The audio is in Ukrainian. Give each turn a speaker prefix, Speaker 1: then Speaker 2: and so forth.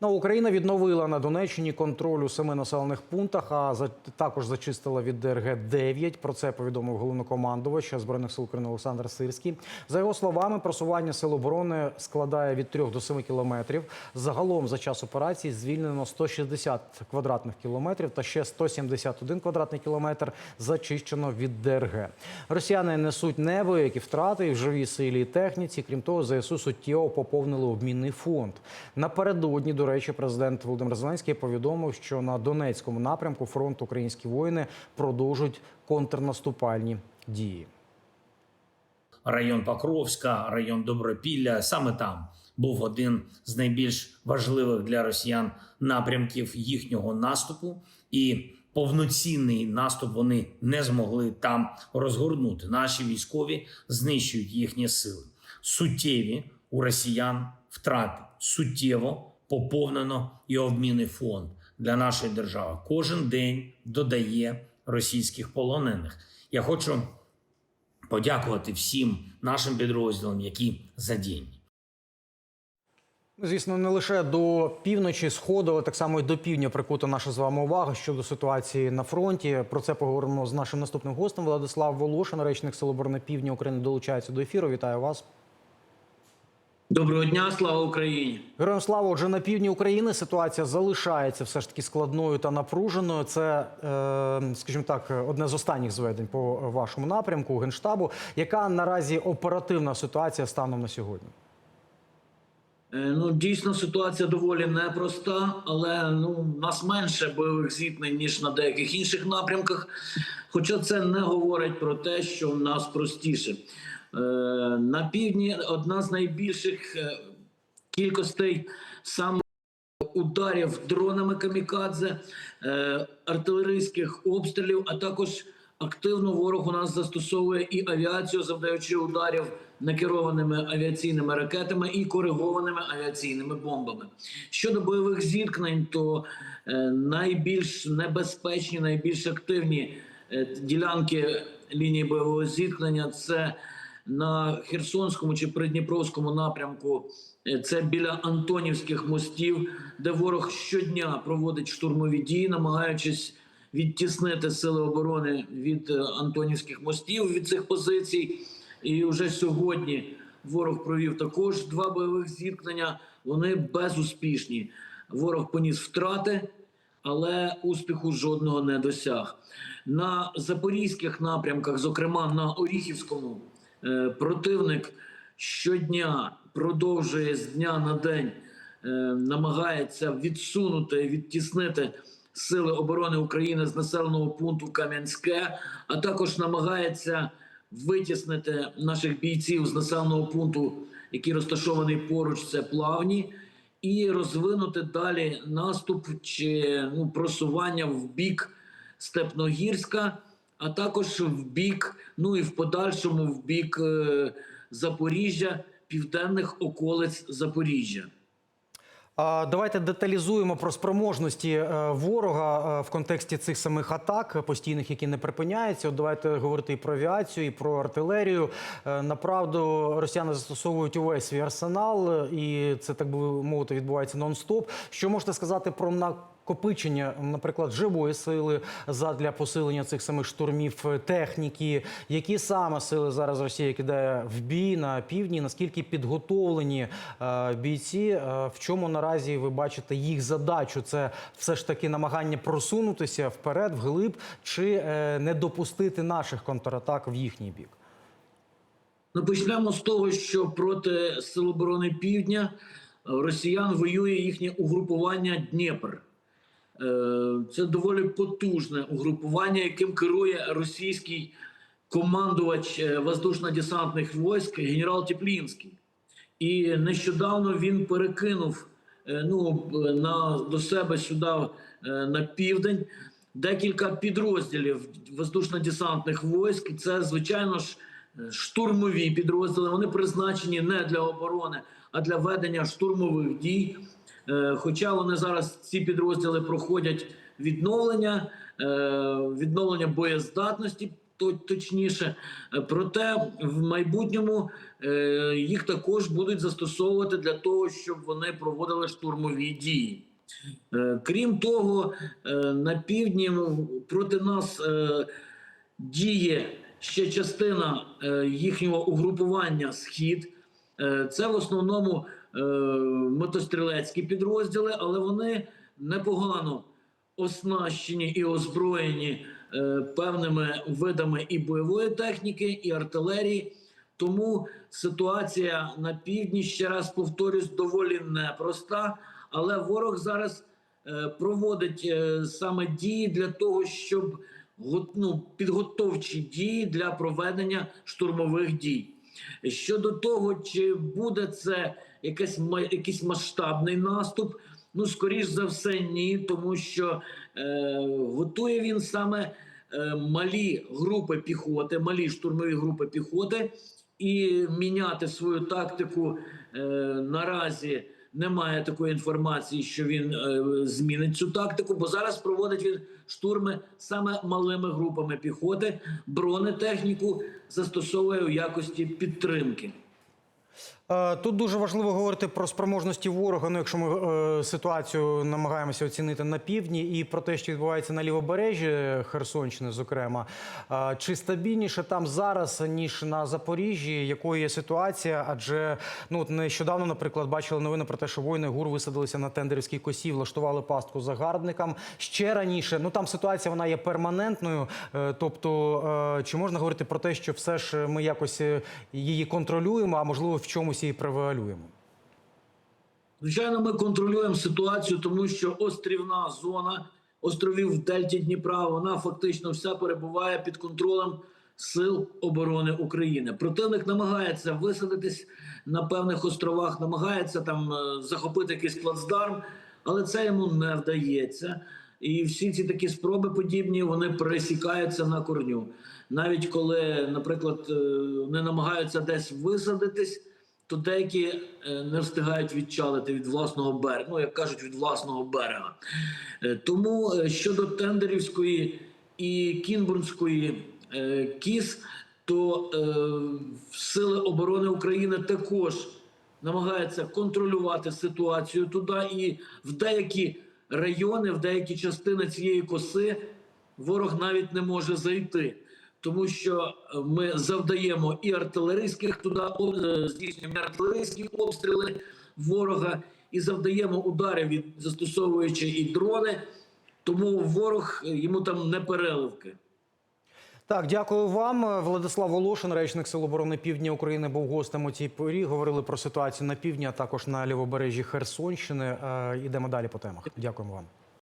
Speaker 1: Ну, Україна відновила на Донеччині контроль у семи населених пунктах, а за, також зачистила від ДРГ 9. Про це повідомив головнокомандувач Збройних сил України Олександр Сирський. За його словами, просування сил оборони складає від 3 до 7 кілометрів. Загалом за час операції звільнено 160 квадратних кілометрів та ще 171 квадратний кілометр зачищено від ДРГ. Росіяни несуть невеликі втрати і в живій силі і техніці. Крім того, ЗСУ суттєво поповнили обмінний фонд. Напередодні, до речі, президент Володимир Зеленський повідомив, що на Донецькому напрямку фронт українські воїни продовжують контрнаступальні дії.
Speaker 2: район Покровська, район Добропілля. Саме там був один з найбільш важливих для росіян напрямків їхнього наступу, і повноцінний наступ вони не змогли там розгорнути. Наші військові знищують їхні сили. Суттєві у росіян втрати суттєво поповнено і обмінний фонд для нашої держави. Кожен день додає російських полонених. Я хочу подякувати всім нашим підрозділам, які задіяні.
Speaker 1: Звісно, не лише до півночі, сходу, але так само і до півдня прикута наша з вами увага щодо ситуації на фронті. Про це поговоримо з нашим наступним гостем. Владислав Волошин, речник Сил оборони Півдня України, долучається до ефіру. Вітаю вас.
Speaker 3: Доброго дня, слава Україні!
Speaker 1: Героям слава, отже, на півдні України ситуація залишається все ж таки складною та напруженою. Це, е, скажімо так, одне з останніх зведень по вашому напрямку генштабу. Яка наразі оперативна ситуація станом на сьогодні?
Speaker 3: Е, Ну дійсно ситуація доволі непроста, але ну у нас менше бойових зіткнень ніж на деяких інших напрямках. Хоча це не говорить про те, що в нас простіше. Е, На півдні одна з найбільших е, кількостей саме ударів дронами камікадзе, е, артилерійських обстрілів, а також активно ворог у нас застосовує і авіацію, завдаючи ударів некерованими авіаційними ракетами і коригованими авіаційними бомбами. Щодо бойових зіткнень, то найбільш небезпечні, найбільш активні ділянки лінії бойового зіткнення це на Херсонському чи Придніпровському напрямку. Е, Це біля Антонівських мостів, де ворог щодня проводить штурмові дії, намагаючись відтіснити сили оборони від е, Антонівських мостів від цих позицій. І вже сьогодні ворог провів також два бойових зіткнення. Вони безуспішні. Ворог поніс втрати, але успіху жодного не досяг. На запорізьких напрямках, зокрема на Оріхівському, противник щодня продовжує з дня на день е, намагається відсунути, відтіснити сили оборони України з населеного пункту Кам'янське, а також намагається витіснити наших бійців з населеного пункту, який розташований поруч, це плавні, і розвинути далі наступ чи ну, просування в бік Степногірська, а також в бік, ну і в подальшому в бік е, Запоріжжя, південних околиць Запоріжжя.
Speaker 1: Давайте деталізуємо про спроможності е, ворога е, в контексті цих самих атак постійних, які не припиняються. От давайте говорити і про авіацію, і про артилерію. Направду росіяни застосовують увесь свій арсенал, і це так би мовити відбувається нон-стоп. Що можете сказати про накопичення, наприклад, живої сили задля посилення цих самих штурмів е, техніки? Які саме сили зараз Росія кидає в бій на півдні? Наскільки підготовлені е, бійці? Е, В чому наразі ви бачите їх задачу? Це все ж таки намагання просунутися вперед, вглиб, чи не допустити наших контратак в їхній бік?
Speaker 3: Ну, почнемо з того, що проти Сил оборони Півдня росіян воює їхнє угрупування Дніпр. Е, Це доволі потужне угрупування, яким керує російський командувач е, воздушно-десантних військ генерал Теплінський. І нещодавно він перекинув е, ну, на, до себе сюди на південь декілька підрозділів воздушно-десантних військ. Це, звичайно ж, штурмові підрозділи. Вони призначені не для оборони, а для ведення штурмових дій. Е, Хоча вони зараз ці підрозділи проходять відновлення, е, відновлення боєздатності точніше. Проте в майбутньому е, їх також будуть застосовувати для того, щоб вони проводили штурмові дії. Крім того, на півдні проти нас діє ще частина їхнього угрупування Схід. Це в основному мотострілецькі підрозділи, але вони непогано оснащені і озброєні е, певними видами і бойової техніки, і артилерії. Тому ситуація на півдні, ще раз повторюсь, доволі непроста. Але ворог зараз е, проводить е, саме дії для того, щоб ну, підготовчі дії для проведення штурмових дій. Щодо того, чи буде це якийсь, якийсь масштабний наступ, ну скоріш за все, ні, тому що е, готує він саме е, малі групи піхоти, малі штурмові групи піхоти, і міняти свою тактику е, наразі. Немає такої інформації, що він е, змінить цю тактику, бо зараз проводить він штурми саме малими групами піхоти, бронетехніку застосовує у якості підтримки.
Speaker 1: Е, Тут дуже важливо говорити про спроможності ворога. Ну, якщо ми е, ситуацію намагаємося оцінити на півдні, і про те, що відбувається на лівобережжі Херсонщини, зокрема, Е, чи стабільніше там зараз ніж на Запоріжжі? Якою є ситуація? Адже ну нещодавно, наприклад, бачили новини про те, що воїни ГУР висадилися на тендерівській косі, влаштували пастку загарбникам. Ще раніше, ну там ситуація вона є перманентною. Тобто, чи можна говорити про те, що все ж ми якось її контролюємо, а можливо в чомусь її превалюємо?
Speaker 3: Звичайно, ми контролюємо ситуацію, тому що острівна зона островів в Дельті Дніпра, вона фактично вся перебуває під контролем Сил оборони України. Противник намагається висадитись на певних островах, намагається там е, захопити якийсь плацдарм, але це йому не вдається. І всі ці такі спроби подібні вони пересікаються на корню. Навіть коли, наприклад, е, не намагаються десь висадитись, то деякі е, не встигають відчалити від власного берега, ну як кажуть, від власного берега. Е, Тому е, щодо тендерівської і кінбурнської кіз, то сили оборони України також намагаються контролювати ситуацію туди, і в деякі райони, в деякі частини цієї коси ворог навіть не може зайти. Тому що е, ми завдаємо і артилерійських туди е, здійснюємо артилерійські обстріли ворога, і завдаємо ударів від застосовуючи і дрони. Тому ворог е, йому там не переливки.
Speaker 1: Так, дякую вам. Владислав Волошин, речник Сил оборони Півдня України, був гостем у цій порі. Говорили про ситуацію на півдні, а також на лівобережжі Херсонщини. Йдемо далі по темах. Дякуємо вам.